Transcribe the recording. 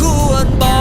ควรบอก